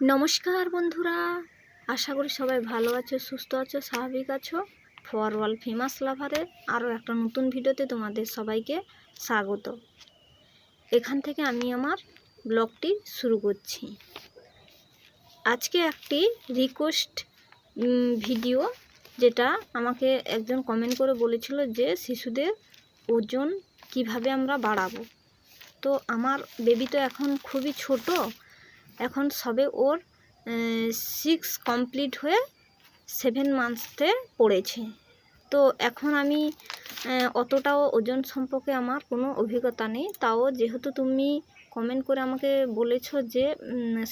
নমস্কার বন্ধুরা, আশা করি সবাই ভালো আছো, সুস্থ আছো, স্বাভাবিক আছো। ফর ওয়াল ফেমাস লাভারের আরও একটা নতুন ভিডিওতে তোমাদের সবাইকে স্বাগত। এখান থেকে আমি আমার ব্লগটি শুরু করছি। আজকে একটি রিকোয়েস্ট ভিডিও যেটা আমাকে একজন কমেন্ট করে বলেছিল যে শিশুদের ওজন কীভাবে আমরা বাড়াবো। তো আমার বেবি তো এখন খুবই ছোট এখন সবে ওর সিক্স কমপ্লিট হয়ে সেভেন মান্থসতে পড়েছে। তো এখন আমি অতটাও ওজন সম্পর্কে আমার কোনো অভিজ্ঞতা নেই। তাও যেহেতু তুমি কমেন্ট করে আমাকে বলেছ যে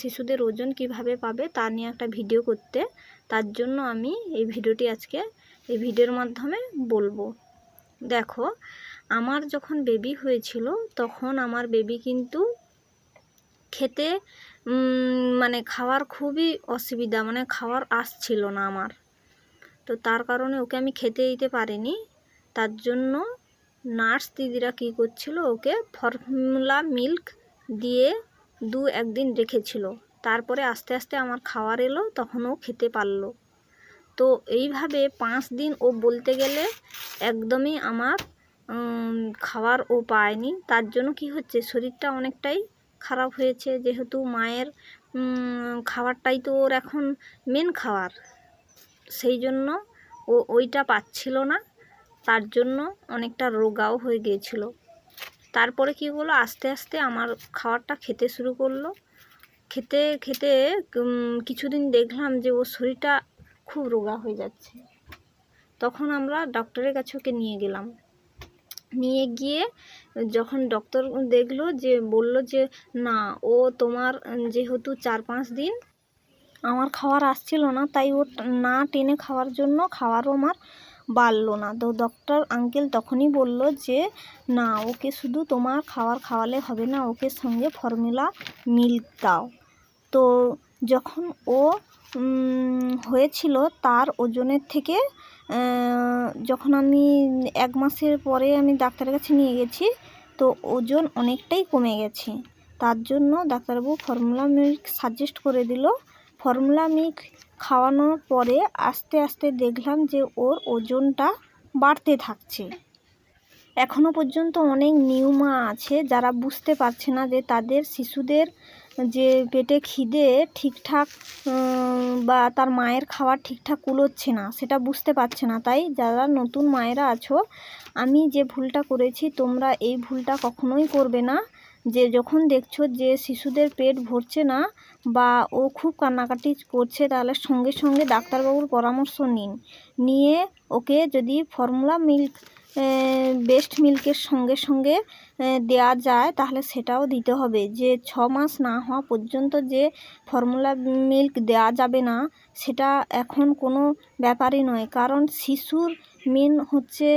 শিশুদের ওজন কীভাবে পাবে তা নিয়ে একটা ভিডিও করতে, তার জন্য আমি এই ভিডিওটি আজকে এই ভিডিওর মাধ্যমে বলব। দেখো, আমার যখন বেবি হয়েছিল, তখন আমার বেবি কিন্তু খেতে মানে খাওয়ার খুবই অসুবিধা মানে খাওয়ার আসছিল না আমার। তো তার কারণে ওকে আমি খেতে দিতে পারিনি। তার জন্য নার্স দিদিরা কী করছিল, ওকে ফর্মুলা মিল্ক দিয়ে দু একদিন রেখেছিল। তারপরে আস্তে আস্তে আমার খাওয়ার এলো, তখন ও খেতে পারল। তো এইভাবে পাঁচ দিন ও বলতে গেলে একদমই আমার খাওয়ার ও পায়নি। তার জন্য কি হচ্ছে, শরীরটা অনেকটাই খারাপ হয়েছে যেহেতু মায়ের খাবারটাই তো ওর এখন মেন খাবার। সেই জন্য ও ওইটা পাচ্ছিল না, তার জন্য অনেকটা রোগাও হয়ে গিয়েছিল। তারপরে কি হলো? আস্তে আস্তে আমার খাবারটা খেতে শুরু করল। খেতে খেতে কিছুদিন দেখলাম যে ওর শরীরটা খুব রোগা হয়ে যাচ্ছে। তখন আমরা ডক্টরের কাছে ওকে নিয়ে গেলাম। নিয়ে গিয়ে যখন ডক্টর দেখল যে বলল যে, না, ও তোমার যেহেতু চার পাঁচ দিন আমার খাওয়ার আসছিল না, তাই ও না টেনে খাওয়ার জন্য খাওয়ারও আমার বাড়লো না। তো ডক্টর আঙ্কেল তখনই বলল যে, না, ওকে শুধু তোমার খাবার খাওয়ালে হবে না, ওকে সঙ্গে ফর্মুলা মিল্ক দাও। তো যখন ও হয়েছিল তার ওজনের থেকে যখন আমি এক মাসের পরে আমি ডাক্তারের কাছে নিয়ে গেছি, তো ওজন অনেকটাই কমে গেছে। তার জন্য ডাক্তারবাবু ফর্মুলা মিল্ক সাজেস্ট করে দিল। ফর্মুলা মিল্ক খাওয়ানোর পরে আস্তে আস্তে দেখলাম যে ওর ওজনটা বাড়তে থাকছে। এখনও পর্যন্ত অনেক নিউ মা আছে, যারা বুঝতে পারছে না যে তাদের শিশুদের যে পেটে খিদে ঠিকঠাক বা তার মায়ের খাবার ঠিকঠাক কুলোচ্ছে না, সেটা বুঝতে পারছে না। তাই যারা নতুন মায়েরা আছো, আমি যে ভুলটা করেছি, তোমরা এই ভুলটা কখনোই করবে না। যে যখন দেখছ যে শিশুদের পেট ভরছে না, বা ও খুব কান্নাকাটি করছে, তাহলে সঙ্গে সঙ্গে ডাক্তারবাবুর পরামর্শ নিন। নিয়ে ওকে যদি ফর্মুলা মিল্ক বেস্ট মিল্কের সঙ্গে সঙ্গে দেয়া যায়, তাহলে সেটাও দিতে হবে। যে ছ মাস না হওয়া পর্যন্ত যে ফর্মুলা মিল্ক দেওয়া যাবে না, সেটা এখন কোনো ব্যাপারই নয়। কারণ শিশুর মেন হচ্ছে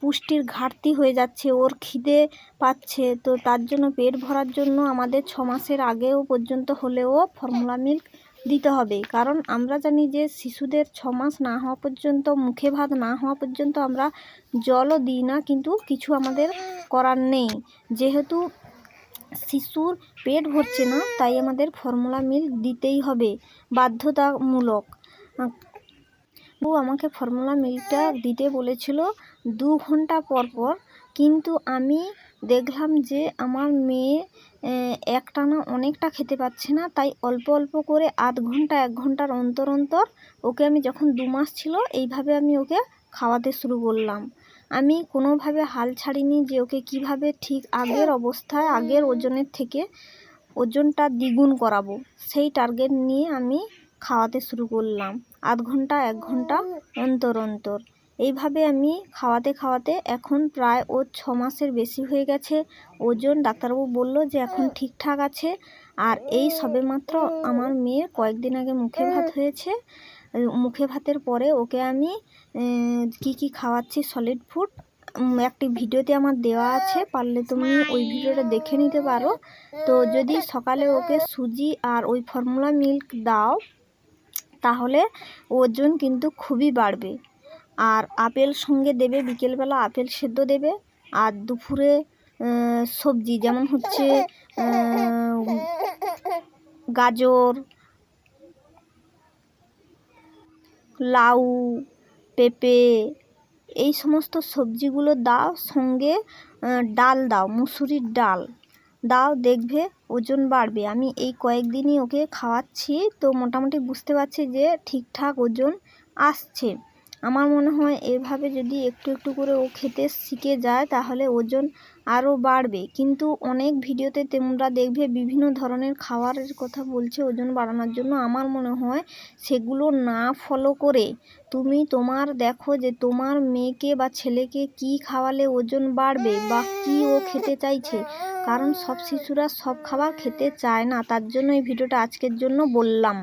পুষ্টির ঘাটতি হয়ে যাচ্ছে, ওর খিদে পাচ্ছে। তো তার জন্য পেট ভরার জন্য আমাদের ছ মাসের আগেও পর্যন্ত হলেও ফর্মুলা মিল্ক দিতে হবে। কারণ আমরা জানি যে শিশুদের ছ মাস না হওয়া পর্যন্ত, মুখে ভাত না হওয়া পর্যন্ত আমরা জলও দিই না, কিন্তু কিছু আমাদের করার নেই। যেহেতু শিশুর পেট ভরছে না, তাই আমাদের ফর্মুলা মিল দিতেই হবে, বাধ্যতামূলক। ও আমাকে ফর্মুলা মিলটা দিতে বলেছিল দু ঘণ্টা পর পর, কিন্তু আমি দেখলাম যে আমার মেয়ে একটানা অনেকটা খেতে পাচ্ছে না, তাই অল্প অল্প করে আধ ঘণ্টা, এক ঘণ্টার অন্তর অন্তর ওকে আমি যখন দু মাস ছিল, এইভাবে আমি ওকে খাওয়াতে শুরু করলাম। আমি কোনোভাবে হাল ছাড়িনি যে ওকে কীভাবে ঠিক আগের অবস্থায়, আগের ওজনের থেকে ওজনটা দ্বিগুণ করাবো। সেই টার্গেট নিয়ে আমি খাওয়াতে শুরু করলাম, আধ ঘণ্টা, এক ঘণ্টা অন্তর অন্তর। এইভাবে আমি খাওয়াতে খাওয়াতে এখন প্রায় ওর ছ মাসের বেশি হয়ে গেছে। ওজন ডাক্তারবাবু বলল যে এখন ঠিকঠাক আছে। আর এই সবেমাত্র আমার মেয়ের কয়েকদিন আগে মুখে ভাত হয়েছে। মুখে ভাতের পরে ওকে আমি কি কি খাওয়াচ্ছি সলিড ফুড একটি ভিডিওতে আমার দেওয়া আছে। পারলে তুমি ওই ভিডিওটা দেখে নিতে পারো। তো যদি সকালে ওকে সুজি আর ওই ফর্মুলা মিল্ক দাও, তাহলে ওজন কিন্তু খুবই বাড়বে। আর আপেল সঙ্গে দেবে, বিকেলবেলা আপেল সেদ্ধ দেবে, আর দুপুরে সবজি যেমন হচ্ছে গাজর, লাউ, পেঁপে, এই সমস্ত সবজিগুলো দাও, সঙ্গে ডাল দাও, মুসুরির ডাল। দাও, দেখবে ওজন বাড়বে। আমি এই কয়েকদিনই ওকে খাওয়াচ্ছি, তো মোটামুটি বুঝতে পারছি যে ঠিকঠাক ওজন আসছে। আমার মনে হয় এভাবে যদি একটু একটু করে ও খেতে শিখে যায়, তাহলে ওজন আরও বাড়বে। কিন্তু অনেক ভিডিওতে তোমরা দেখবে বিভিন্ন ধরনের খাবারের কথা বলছে ওজন বাড়ানোর জন্য। আমার মনে হয় সেগুলো না ফলো করে তুমি তোমার দেখো যে তোমার মেয়েকে বা ছেলেকে কি খাওয়ালে ওজন বাড়বে বা কি ও খেতে চাইছে। কারণ সব শিশুরা সব খাবার খেতে চায় না, তার জন্য এই ভিডিওটা আজকের জন্য বললাম।